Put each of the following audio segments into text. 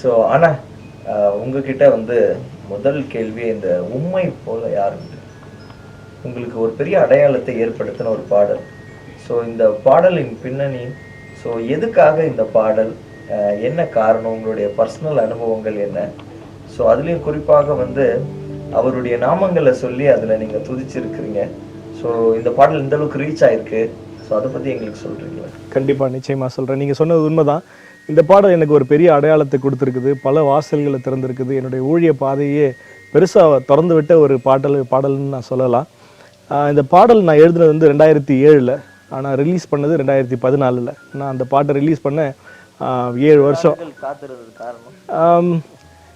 So ஆனால் உங்ககிட்ட வந்து முதல் கேள்வி இந்த உண்மை போல யார் உண்டு? உங்களுக்கு ஒரு பெரிய அடையாளத்தை ஏற்படுத்தின ஒரு பாடல். ஸோ இந்த பாடலின் பின்னணி ஸோ எதுக்காக இந்த பாடல் அஹ், என்ன காரணம்? உங்களுடைய பர்சனல் அனுபவங்கள் என்ன? ஸோ அதுலேயும் குறிப்பாக வந்து அவருடைய நாமங்களை சொல்லி அதில் நீங்கள் துதிச்சிருக்கிறீங்க. ஸோ இந்த பாடல் இந்த அளவுக்கு ரீச் ஆயிருக்கு. ஸோ அதை பற்றி எங்களுக்கு சொல்கிறீங்களா கண்டிப்பாக நிச்சயமாக சொல்கிறேன் நீங்கள் சொன்னது உண்மைதான். இந்த பாடல் எனக்கு ஒரு பெரிய அடையாளத்தை கொடுத்துருக்குது. பல வாசல்களை திறந்திருக்குது. என்னுடைய ஊழிய பாதையே பெருசாக திறந்து விட்ட ஒரு பாடல் பாடல்னு நான் சொல்லலாம். இந்த பாடல் நான் எழுதுனது வந்து ரெண்டாயிரத்தி ஏழில். ஆனால் ரிலீஸ் பண்ணது ரெண்டாயிரத்தி பதினாலில். நான் அந்த பாட்டை ரிலீஸ் பண்ண ஏழு வருஷம்.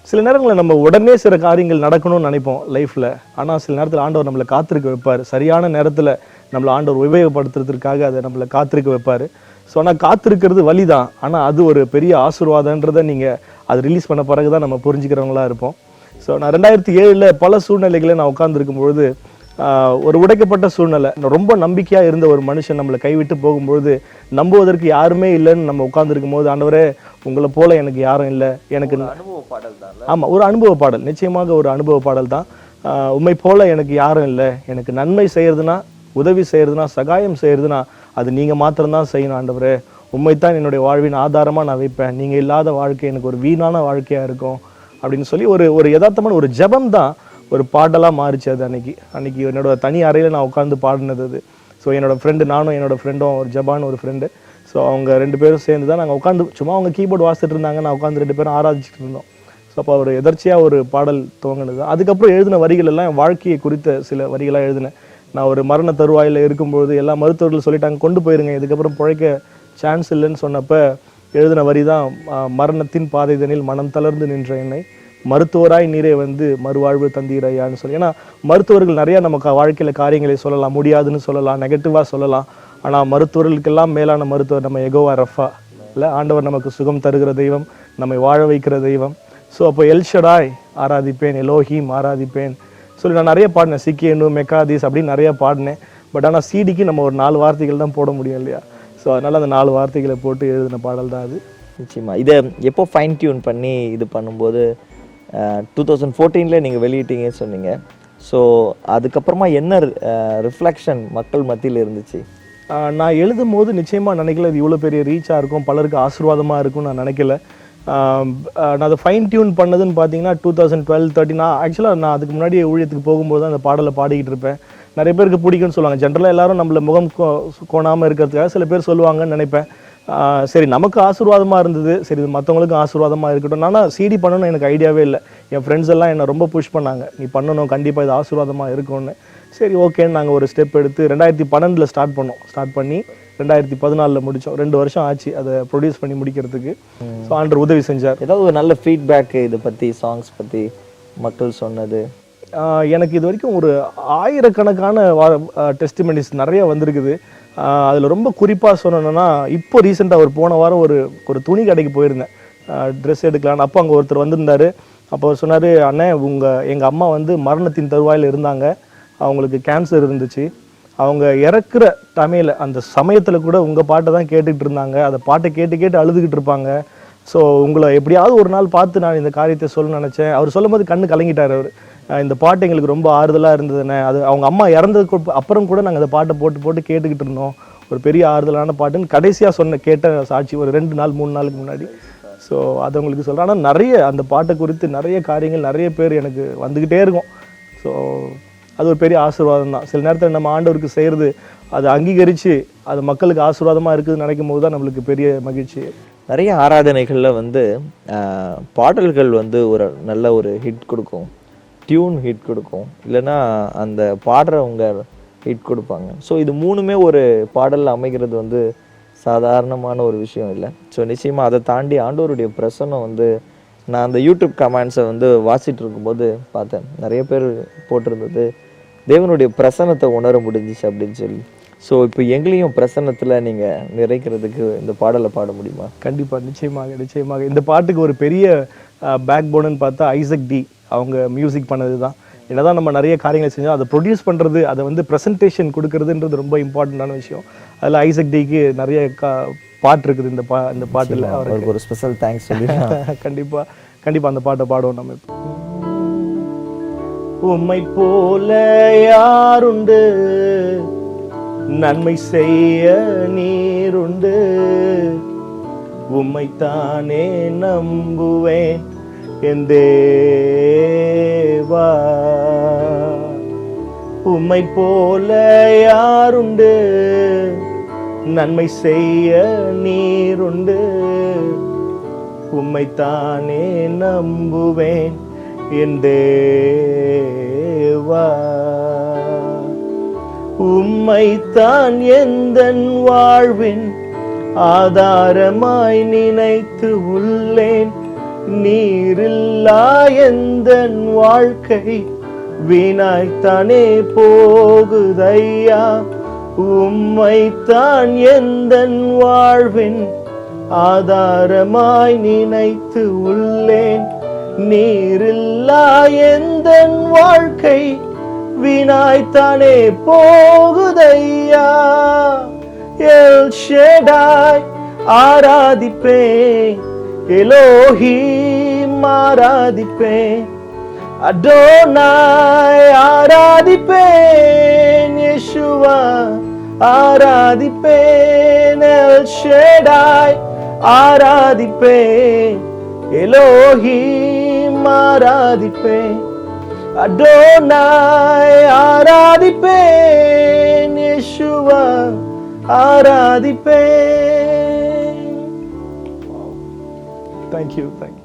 சில நேரங்களில் நம்ம உடனே சில காரியங்கள் நடக்கணும்னு நினைப்போம் லைஃப்பில் ஆனால் சில நேரத்தில் ஆண்டவர் நம்மளை காத்திருக்க வைப்பார். சரியான நேரத்தில் நம்மளை ஆண்டவர் உபயோகப்படுத்துறதுக்காக அதை நம்மளை காத்திருக்க வைப்பார். ஸோ ஆனால் காத்திருக்கிறது வழி தான் ஆனால் அது ஒரு பெரிய ஆசீர்வாதன்றதை நீங்கள் அது ரிலீஸ் பண்ண பிறகு தான் நம்ம புரிஞ்சுக்கிறவங்களா இருப்போம். ஸோ நான் ரெண்டாயிரத்தி ஏழில் பல சூழ்நிலைகளை நான் உட்கார்ந்திருக்கும் பொழுது ஒரு உடைக்கப்பட்ட சூழ்நிலை. ரொம்ப நம்பிக்கையாக இருந்த ஒரு மனுஷன் நம்மளை கைவிட்டு போகும்பொழுது நம்புவதற்கு யாருமே இல்லைன்னு நம்ம உட்கார்ந்திருக்கும் போது ஆண்டவரே உங்களை போல எனக்கு யாரும் இல்லை. எனக்கு அனுபவ பாடல் தான் ஆமாம் ஒரு அனுபவ பாடல். நிச்சயமாக ஒரு அனுபவ பாடல் தான். உம்மை போல எனக்கு யாரும் இல்லை. எனக்கு நன்மை செய்யறதுனா உதவி செய்யறதுனா சகாயம் செய்யறதுனா அது நீங்கள் மாத்திரம்தான் செய்யணும் ஆண்டவரே. உண்மைத்தான் என்னுடைய வாழ்வின் ஆதாரமாக நான் வைப்பேன். நீங்கள் இல்லாத வாழ்க்கை எனக்கு ஒரு வீணான வாழ்க்கையாக இருக்கும் அப்படின்னு சொல்லி ஒரு ஒரு யதார்த்தமான ஒரு ஜெபம் தான் ஒரு பாடலாக மாறிச்சு அது அன்னைக்கு. அன்னைக்கு என்னோட தனி அறையில் நான் உட்காந்து பாடினது அது. ஸோ என்னோடய ஃப்ரெண்டு நானும் என்னோடய ஃப்ரெண்டும் ஒரு ஜபான் ஒரு ஃப்ரெண்டு ஸோ அவங்க ரெண்டு பேரும் சேர்ந்து தான் நாங்கள் உட்காந்து சும்மா அவங்க கீபோர்டு வாசிட்டு இருந்தாங்க. நான் உட்காந்து ரெண்டு பேரும் ஆராதிச்சுட்டு இருந்தோம். ஸோ அப்போ ஒரு எதர்ச்சியாக ஒரு பாடல் துவங்கினது. அதுக்கப்புறம் எழுதின வரிகள் எல்லாம் என் வாழ்க்கையை குறித்த சில வரிகளாக எழுதினேன். நான் ஒரு மரண தருவாயில் இருக்கும்பொழுது எல்லா மருத்துவர்கள் சொல்லிட்டாங்க கொண்டு போயிருங்க இதுக்கப்புறம் பிழைக்க சான்ஸ் இல்லைன்னு சொன்னப்ப எழுதின வரி தான் மரணத்தின் மரணத்தின் பாதைதனில் மனம் தளர்ந்து நின்ற என்னை மருத்துவராய் நீரே வந்து மறுவாழ்வு தந்தீரையான்னு சொல்லி. ஏன்னா மருத்துவர்கள் நிறையா நமக்கு வாழ்க்கையில் காரியங்களை சொல்லலாம் முடியாதுன்னு சொல்லலாம் நெகட்டிவாக சொல்லலாம். ஆனால் மருத்துவர்களுக்கெல்லாம் மேலான மருத்துவர் நம்ம எகோவா ரஃபா. இல்லை ஆண்டவர் நமக்கு சுகம் தருகிற தெய்வம் நம்மை வாழ வைக்கிற தெய்வம். ஸோ அப்போ எல்ஷடாய் ஆராதிப்பேன் எலோஹீம் ஆராதிப்பேன். சொல்லி நான் நிறைய பாடினேன். சிக்கியனு மெக்காதீஸ் அப்படின்னு நிறைய பாடினேன். பட் ஆனால் சிடிக்கு நம்ம ஒரு நாலு வார்த்தைகள் தான் போட முடியும் இல்லையா? ஸோ அதனால் அந்த நாலு வார்த்தைகளை போட்டு எழுதின பாடல் தான் அது. நிச்சயமா. இதை எப்போ ஃபைன் டியூன் பண்ணி இது பண்ணும்போது டூ தௌசண்ட் ஃபோர்டீனில் நீங்கள் வெளியிட்டீங்கன்னு சொன்னீங்க. ஸோ அதுக்கப்புறமா என்ன ரிஃப்ளெக்ஷன் மக்கள் மத்தியில் இருந்துச்சு? நான் எழுதும் போது நிச்சயமாக நினைக்கல இது இவ்வளோ பெரிய ரீச்சாக இருக்கும் பலருக்கு ஆசீர்வாதமாக இருக்கும்னு நான் நினைக்கல. நான் அதை ஃபைன் டியூன் பண்ணதுன்னு பார்த்தீங்கன்னா டூ தௌசண்ட் டுவெல் தேர்ட்டி நான் ஆக்சுவலாக நான் அதுக்கு முன்னாடி ஊழியத்துக்கு போகும்போது தான் அந்த பாடலை பாடிக்கிட்டு இருப்பேன். நிறைய பேருக்கு பிடிக்கும்னு சொல்லுவாங்க. ஜென்ரலாக எல்லாரும் நம்மளை முகம் கோ- கோணாமல் இருக்கிறதுக்காக சில பேர் சொல்லுவாங்கன்னு நினைப்பேன். சரி நமக்கு ஆசீர்வாதமாக இருந்தது. சரி இது மற்றவங்களுக்கும் ஆசீர்வாதமாக இருக்கட்டும். ஆனால் சிடி பண்ணணும்னு எனக்கு ஐடியாவே இல்லை. என் ஃப்ரெண்ட்ஸ் எல்லாம் என்னை ரொம்ப புஷ் பண்ணாங்க. நீ பண்ணணும் கண்டிப்பாக இது ஆசீர்வாதமாக இருக்கும்னு. சரி ஓகேன்னு நாங்கள் ஒரு ஸ்டெப் எடுத்து ரெண்டாயிரத்தி பன்னெண்டில் ஸ்டார்ட் பண்ணோம். ஸ்டார்ட் பண்ணி ரெண்டாயிரத்தி பதினாலில் முடித்தோம் ரெண்டு வருஷம் ஆச்சு அதை ப்ரொடியூஸ் பண்ணி முடிக்கிறதுக்கு. ஸோ ஆண்டர் உதவி செஞ்சார். ஏதாவது ஒரு நல்ல ஃபீட்பேக் இதை பற்றி சாங்ஸ் பற்றி மக்கள் சொன்னது? எனக்கு இது வரைக்கும் ஒரு ஆயிரக்கணக்கான டெஸ்டிமெனிஸ் நிறைய வந்திருக்குது. அதில் ரொம்ப குறிப்பாக சொல்லணும்னா இப்போ ரீசெண்டாக ஒரு போன வாரம் ஒரு ஒரு துணி கடைக்கு போயிருந்தேன். ட்ரெஸ் எடுக்கலான்னு. அப்போ அங்கே ஒருத்தர் வந்திருந்தாரு. அப்போ அவர் சொன்னார் அண்ணே உங்கள் எங்கள் அம்மா வந்து மரணத்தின் தருவாயில் இருந்தாங்க. அவங்களுக்கு கேன்சர் இருந்துச்சு. அவங்க இறக்குற தமிழ் அந்த சமயத்தில் கூட உங்கள் பாட்டை தான் கேட்டுக்கிட்டு இருந்தாங்க. அந்த பாட்டை கேட்டு கேட்டு அழுதுகிட்டு இருப்பாங்க. ஸோ உங்களை எப்படியாவது ஒரு நாள் பார்த்து நான் இந்த காரியத்தை சொல்ல நினச்சேன். அவர் சொல்லும்போது கண்ணு கலங்கிட்டார் அவர். இந்த பாட்டு எங்களுக்கு ரொம்ப ஆறுதலாக இருந்ததுன்னு. அது அவங்க அம்மா இறந்ததுக்கு அப்புறம் கூட நாங்கள் அந்த பாட்டை போட்டு போட்டு கேட்டுக்கிட்டு இருந்தோம். ஒரு பெரிய ஆறுதலான பாட்டுன்னு கடைசியாக சொன்ன கேட்ட சாட்சி ஒரு ரெண்டு நாள் மூணு நாளுக்கு முன்னாடி. ஸோ அது உங்களுக்கு சொல்கிறேன் ஆனால் நிறைய அந்த பாட்டை குறித்து நிறைய காரியங்கள் நிறைய பேர் எனக்கு வந்துக்கிட்டே இருக்கும். ஸோ அது ஒரு பெரிய ஆசீர்வாதம் தான் சில நேரத்தில் நம்ம ஆண்டவருக்கு செய்கிறது அதை அங்கீகரித்து அது மக்களுக்கு ஆசீர்வாதமாக இருக்குதுன்னு நினைக்கும் போது தான் நம்மளுக்கு பெரிய மகிழ்ச்சி. நிறைய ஆராதனைகளில் வந்து பாடல்கள் வந்து ஒரு நல்ல ஒரு ஹிட் கொடுக்கும். டியூன் ஹிட் கொடுக்கும். இல்லைன்னா அந்த பாடுறவங்க ஹிட் கொடுப்பாங்க. ஸோ இது மூணுமே ஒரு பாடலில் அமைகிறது வந்து சாதாரணமான ஒரு விஷயம் இல்லை. ஸோ நிச்சயமாக அதை தாண்டி ஆண்டோருடைய பிரசன்னம் வந்து நான் அந்த யூடியூப் கமெண்ட்ஸை வந்து வாசிட்டு இருக்கும்போது பார்த்தேன். நிறைய பேர் போட்டிருந்தது. தேவனுடைய பிரசன்னத்தை உணர முடிஞ்சிச்சு அப்படின்னு சொல்லி. ஸோ இப்போ எங்களையும் பிரசன்னத்தில் நீங்கள் நிறைக்கிறதுக்கு இந்த பாடலை பாட முடியுமா? கண்டிப்பாக நிச்சயமாக நிச்சயமாக. இந்த பாட்டுக்கு ஒரு பெரிய பேக் போனுன்னு பார்த்தா ஐசக் டி. அவங்க மியூசிக் பண்ணது தான் என்னதான் நம்ம நிறைய காரியங்களை செஞ்சோம் அதை ப்ரொடியூஸ் பண்ணுறது அதை வந்து ப்ரெசன்டேஷன் கொடுக்கறதுன்றது ரொம்ப இம்பார்ட்டண்ட்டான விஷயம். அதில் ஐசக் டிக்கு நிறைய கா பாட்டு இருக்குது இந்த பா இந்த பாட்டில் அவருக்கு ஒரு ஸ்பெஷல் தேங்க்ஸ் சொல்லி. கண்டிப்பா கண்டிப்பா அந்த பாட்டை பாடுவோம் நம்ம இப்போ. உம்மை போல யாருண்டு? நன்மை செய்ய நீருண்டு. உம்மை தானே நம்புவேன் என் தேவா. உம்மை போல யாருண்டு? நன்மை செய்ய நீருண்டு. உம்மை தானே நம்புவேன் என் தேவா உம்மைத்தான் எந்தன் வாழ்வின் ஆதாரமாய் நினைத்து உள்ளேன். நீரில்லா எந்தன் வாழ்க்கை வீணாய்த்தானே போகுதையா? உம்மைத்தான் எந்தன் வாழ்வின் ஆதாரமாய் நினைத்து உள்ளேன். நீரில்லா எந்த வாழ்க்கை வீணாய்த்தானே போகுதையா? எல் ஷேடாய் ஆராதிப்பேன். எலோஹி ஆராதிப்பேன். அடோனாய் ஆராதிப்பேன். யேசுவா ஆராதிப்பேன். எல் ஷேடாய் ஆராதிப்பேன். எலோஹீம் ஆராதிப்பேன். அடோனாய் ஆராதிப்பேன். யேசுவா ஆராதிப்பேன். Thank you thank you